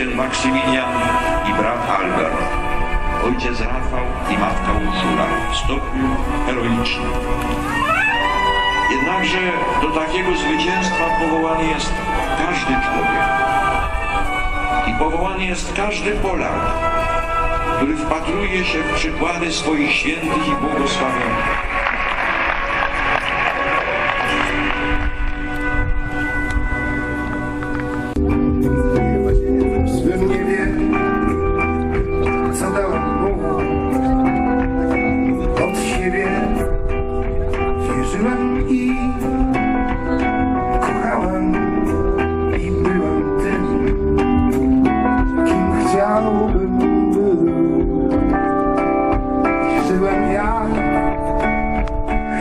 ojciec Maksymilian i brat Albert, ojciec Rafał i matka Urszula w stopniu heroicznym. Jednakże do takiego zwycięstwa powołany jest każdy człowiek. I powołany jest każdy Polak, który wpatruje się w przykłady swoich świętych i błogosławionych.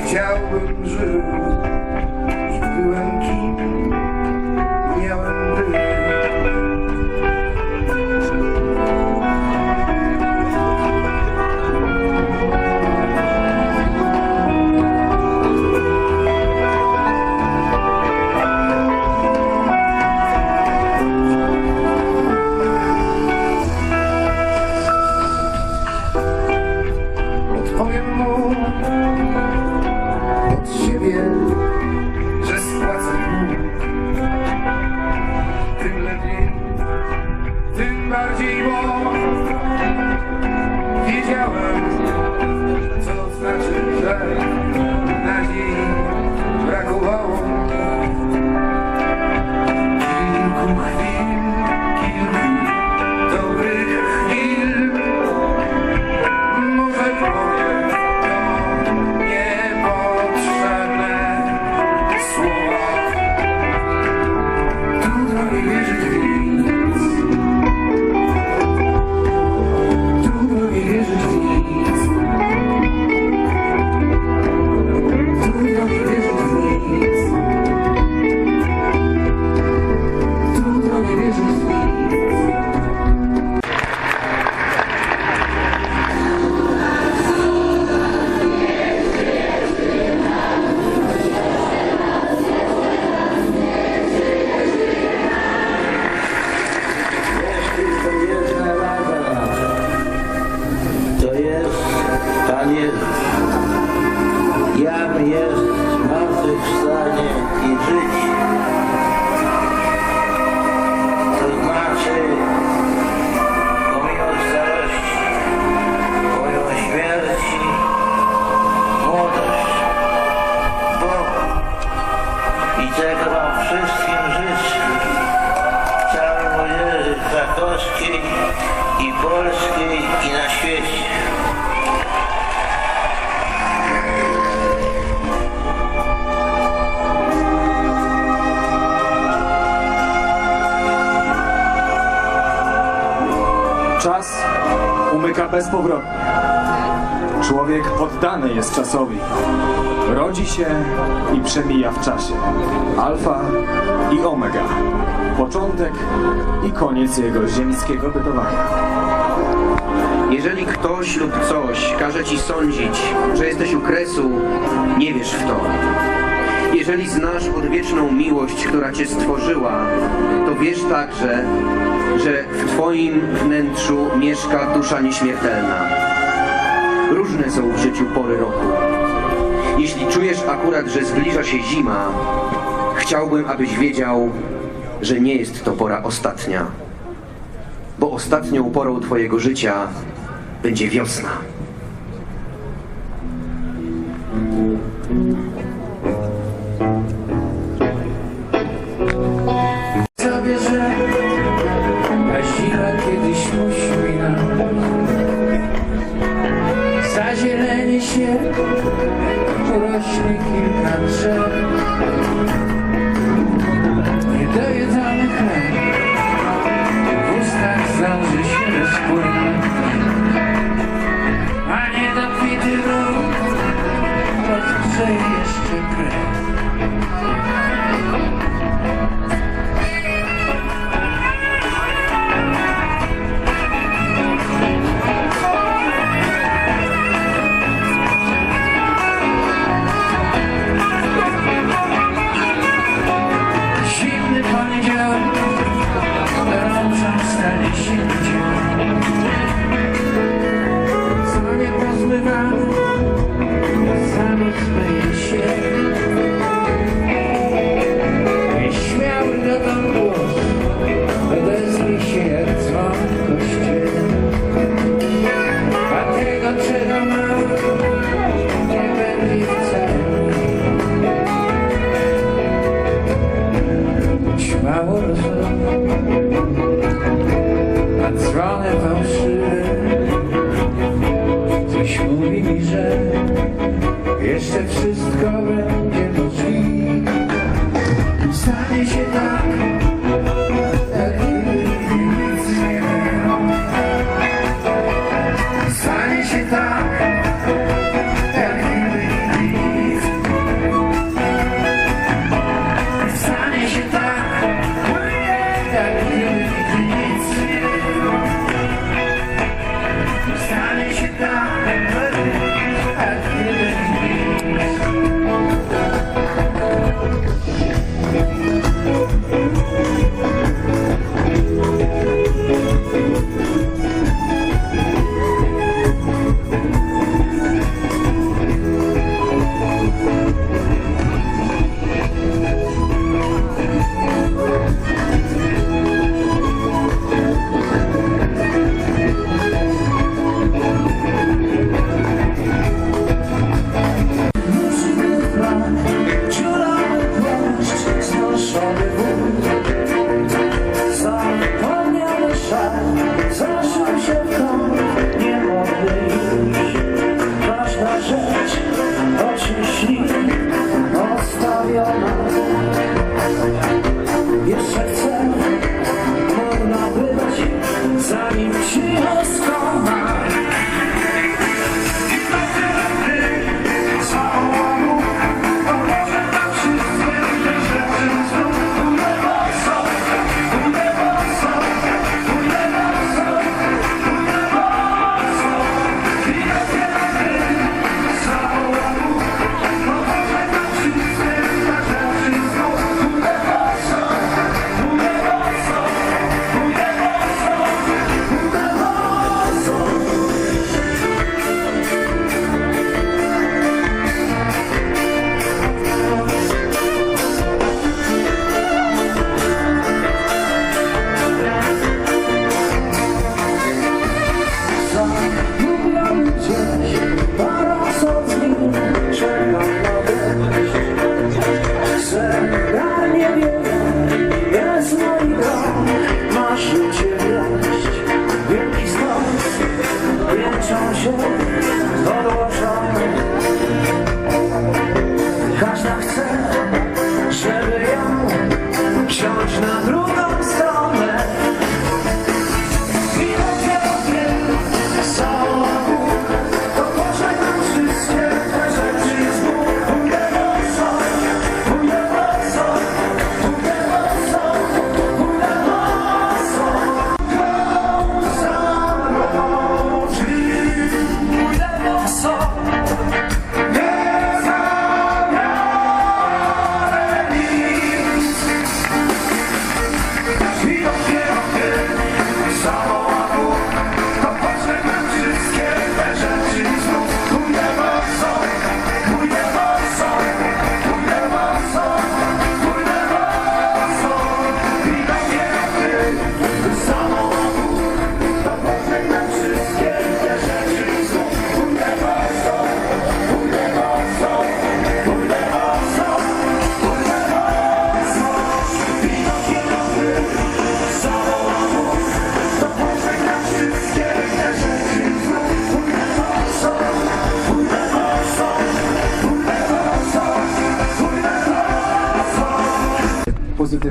Chciałbym żył Jam jest zmartwychwstanie i życie. To bezpowrotnie. Człowiek poddany jest czasowi. Rodzi się i przemija w czasie. Alfa i omega. Początek i koniec jego ziemskiego bytowania. Jeżeli ktoś lub coś każe ci sądzić, że jesteś u kresu, nie wierz w to. Jeżeli znasz odwieczną miłość, która cię stworzyła, to wiesz także, że w twoim wnętrzu mieszka dusza nieśmiertelna. Różne są w życiu pory roku. Jeśli czujesz akurat, że zbliża się zima, chciałbym, abyś wiedział, że nie jest to pora ostatnia bo ostatnią porą Twojego życia będzie wiosna. Urośnie kilka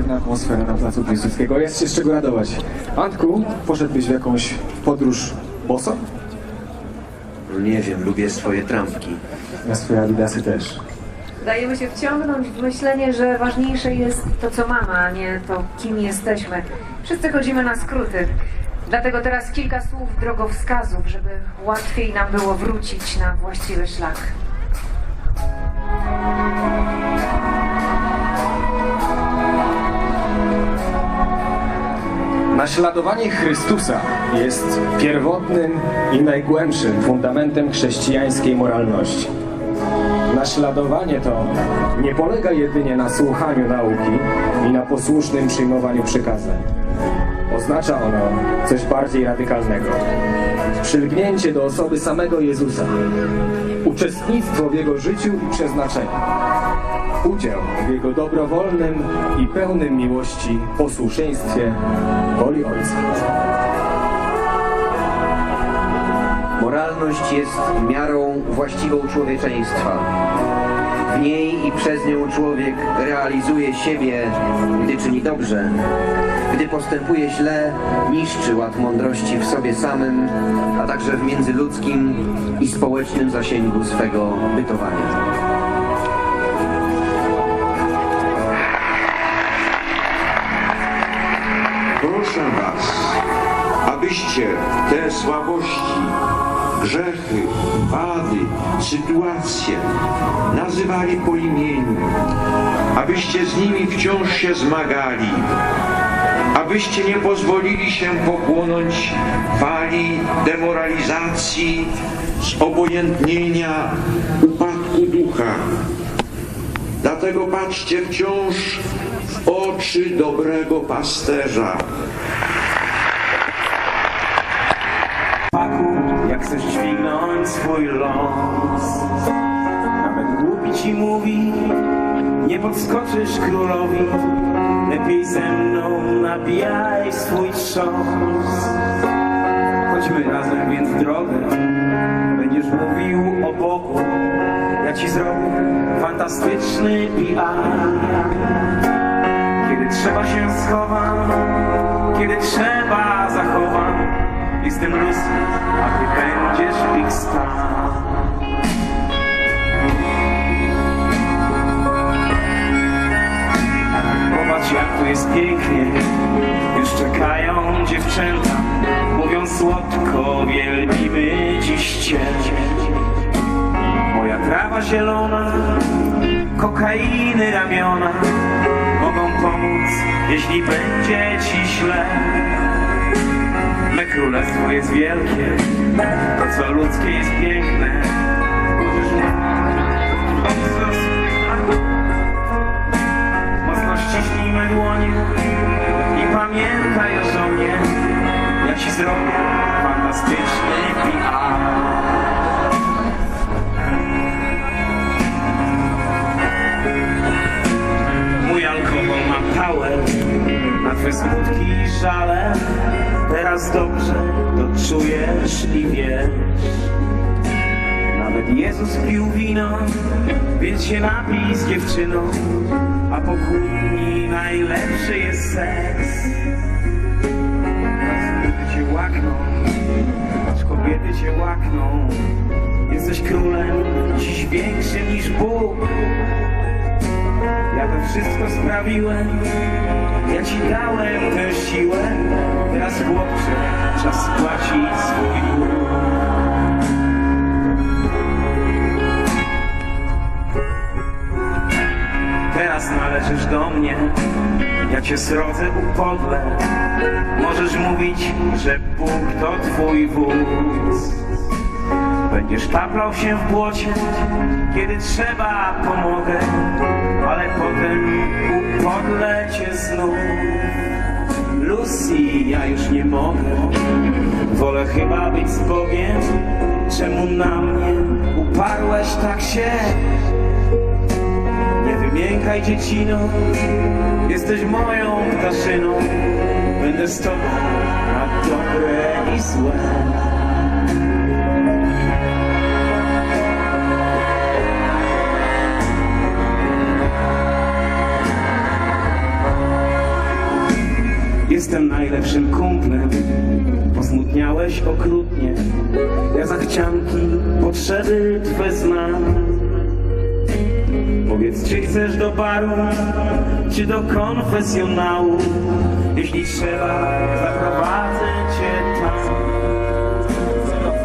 Pozytywna atmosfera na placu Piłsudskiego. Jest się z czego radować. Antku, poszedłbyś w jakąś podróż boso? No nie wiem, lubię swoje trampki. Ja swoje adidasy też. Dajemy się wciągnąć w myślenie, że ważniejsze jest to, co mamy, a nie to, kim jesteśmy. Wszyscy chodzimy na skróty. Dlatego teraz kilka słów drogowskazów, żeby łatwiej nam było wrócić na właściwy szlak. Naśladowanie Chrystusa jest pierwotnym i najgłębszym fundamentem chrześcijańskiej moralności. Naśladowanie to nie polega jedynie na słuchaniu nauki i na posłusznym przyjmowaniu przykazań. Oznacza ono coś bardziej radykalnego. Przylgnięcie do osoby samego Jezusa, uczestnictwo w Jego życiu i przeznaczeniu, udział w Jego dobrowolnym i pełnym miłości posłuszeństwie woli Ojca. Moralność jest miarą właściwą człowieczeństwa. W niej i przez nią człowiek realizuje siebie, gdy czyni dobrze. Gdy postępuje źle, niszczy ład mądrości w sobie samym, a także w międzyludzkim i społecznym zasięgu swego bytowania. Słabości, grzechy, wady, sytuacje nazywali po imieniu, abyście z nimi wciąż się zmagali, abyście nie pozwolili się pochłonąć fali demoralizacji, zobojętnienia, upadku ducha. Dlatego patrzcie wciąż w oczy dobrego pasterza. Chcesz dźwignąć swój los. Nawet głupi ci mówi Nie podskoczysz królowi. Lepiej ze mną nabijaj swój trząs Chodźmy razem więc w drogę. Będziesz mówił o Bogu. Ja ci zrobię fantastyczny PR Kiedy trzeba się schowam Kiedy trzeba zachowam Jestem Lucy, a ty będziesz Big Star jak tu jest pięknie. Już czekają dziewczęta Mówią słodko, wielbimy dziś Cię. Moja trawa zielona Kokainy ramiona Mogą pomóc, jeśli będzie Ci źle Me królestwo jest wielkie, to co ludzkie jest piękne. Mocno ściśnij dłonie i pamiętaj o żonie. Ja ci zrobię fantastyczny PR. Mój alkohol ma power na twe smutki i żale. Teraz dobrze to czujesz i wiesz. Nawet Jezus pił wino, więc się napij z dziewczyną. A po kłótni najlepszy jest seks. Raz cię łakną, choć kobiety cię łakną. Jesteś królem, dziś większym niż Bóg. Ja to wszystko sprawiłem, ja ci dałem tę siłę. Teraz chłopcze, czas spłacić swój dług. Teraz należysz do mnie, ja cię srodzę upodlę. Możesz mówić, że Bóg to twój wódz. Będziesz taplał się w błocie, kiedy trzeba pomogę, ale potem upodlę cię znów. Lucy, ja już nie mogę, wolę chyba być z Bogiem. Czemu na mnie uparłeś tak się? Nie wymiękaj dziecino, jesteś moją ptaszyną. Będę z tobą na dobre i złe. Jestem najlepszym kumplem. Posmutniałeś okrutnie. Ja zachcianki, potrzeby Twe znam. Powiedz, czy chcesz do baru Czy do konfesjonału? Jeśli trzeba, zaprowadzę Cię tam.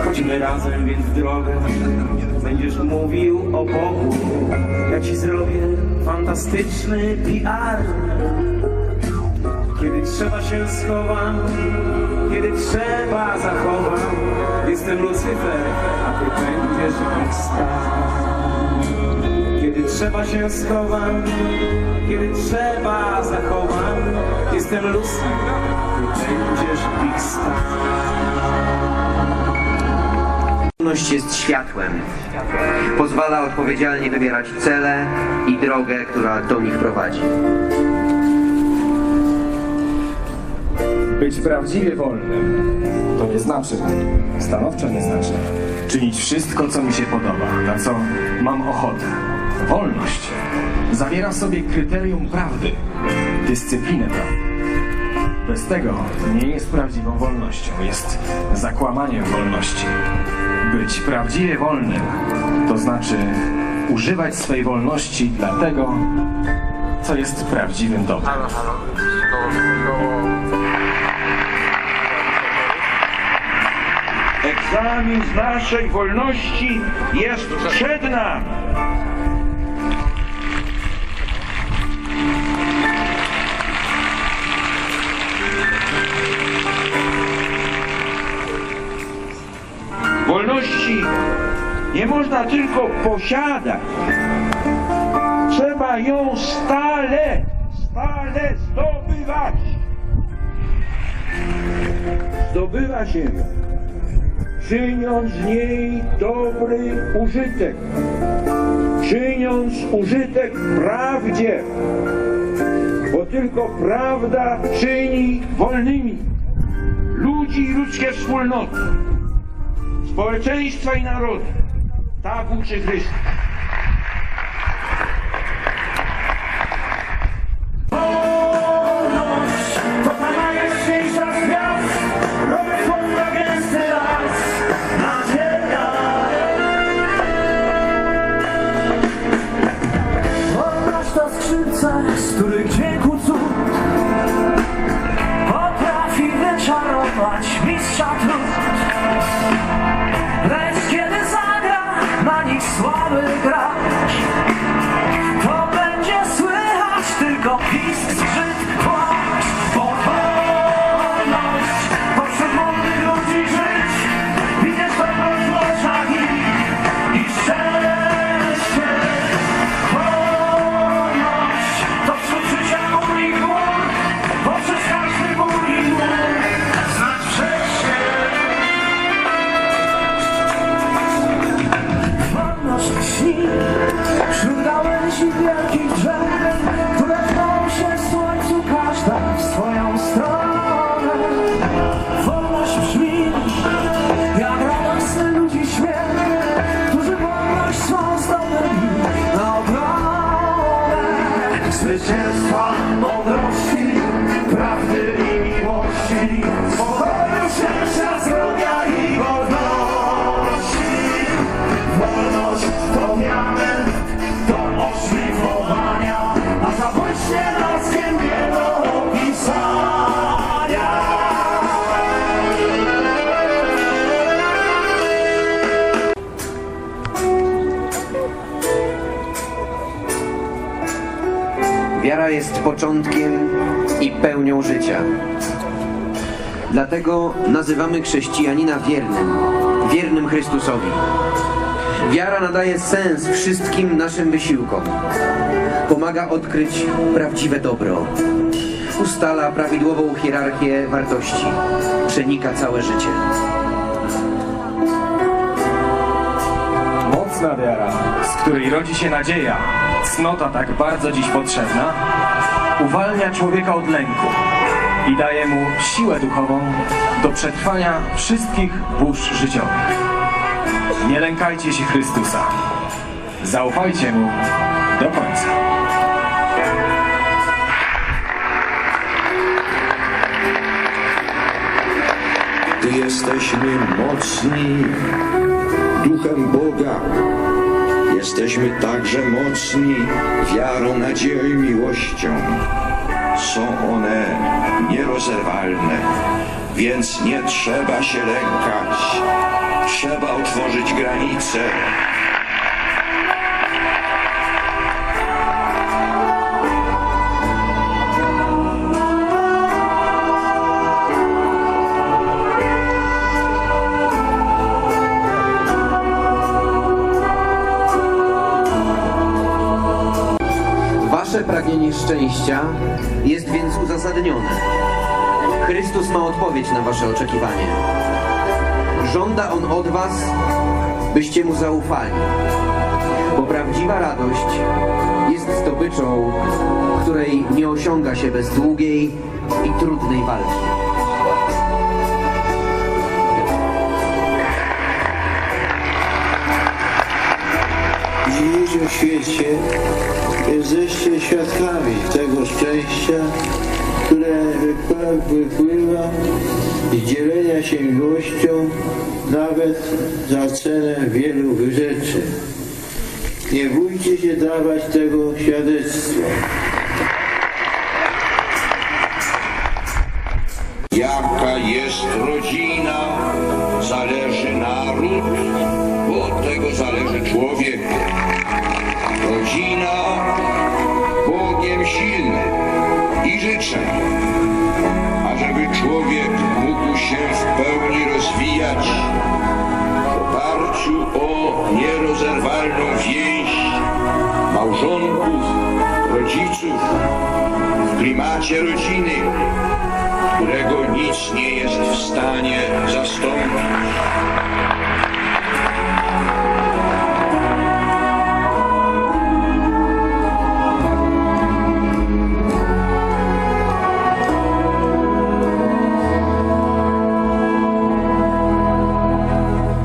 Chodźmy razem więc w drogę. Będziesz mówił o Bogu. Ja Ci zrobię fantastyczny PR kiedy trzeba się schowam, kiedy trzeba zachowam. Jestem Lucyfer, a ty będziesz Star. Kiedy trzeba się schowam, kiedy trzeba zachowam. Jestem Lucyfer, a ty będziesz Big. Wolność jest światłem. Pozwala odpowiedzialnie wybierać cele i drogę, która do nich prowadzi. Być prawdziwie wolnym to nie znaczy, stanowczo nie znaczy, czynić wszystko, co mi się podoba, na co mam ochotę. Wolność zawiera w sobie kryterium prawdy, dyscyplinę prawdy. Bez tego nie jest prawdziwą wolnością, jest zakłamaniem wolności. Być prawdziwie wolnym to znaczy używać swej wolności dla tego, co jest prawdziwym dobrem. Egzamin z naszej wolności jest przed nami. Wolności nie można tylko posiadać. Trzeba ją stale, stale zdobywać. Zdobywa się ją czyniąc z niej dobry użytek, czyniąc użytek prawdzie, bo tylko prawda czyni wolnymi ludzi i ludzkie wspólnoty, społeczeństwa i narody. Tak uczy Chrystus. Początkiem i pełnią życia. Dlatego nazywamy chrześcijanina wiernym, wiernym Chrystusowi. Wiara nadaje sens wszystkim naszym wysiłkom. Pomaga odkryć prawdziwe dobro. Ustala prawidłową hierarchię wartości. Przenika całe życie. Mocna wiara, z której rodzi się nadzieja, cnota tak bardzo dziś potrzebna, uwalnia człowieka od lęku i daje mu siłę duchową do przetrwania wszystkich burz życiowych. Nie lękajcie się Chrystusa. Zaufajcie Mu do końca. Gdy jesteśmy mocni duchem Boga, jesteśmy także mocni wiarą, nadzieją i miłością. Są one nierozerwalne, więc nie trzeba się lękać. Trzeba otworzyć granice. Pragnienie szczęścia jest więc uzasadnione. Chrystus ma odpowiedź na wasze oczekiwanie. Żąda On od was, byście Mu zaufali. Bo prawdziwa radość jest zdobyczą, której nie osiąga się bez długiej i trudnej walki. dzisiejszym świecie jesteście świadkami tego szczęścia, które wypływa z dzielenia się miłością nawet za cenę wielu rzeczy. Nie bójcie się dawać tego świadectwa. Jaka jest rodzina, zależy naród, bo od tego zależy człowiek. Rodzina życzę, ażeby człowiek mógł się w pełni rozwijać w oparciu o nierozerwalną więź małżonków, rodziców, w klimacie rodziny, którego nic nie jest w stanie zastąpić.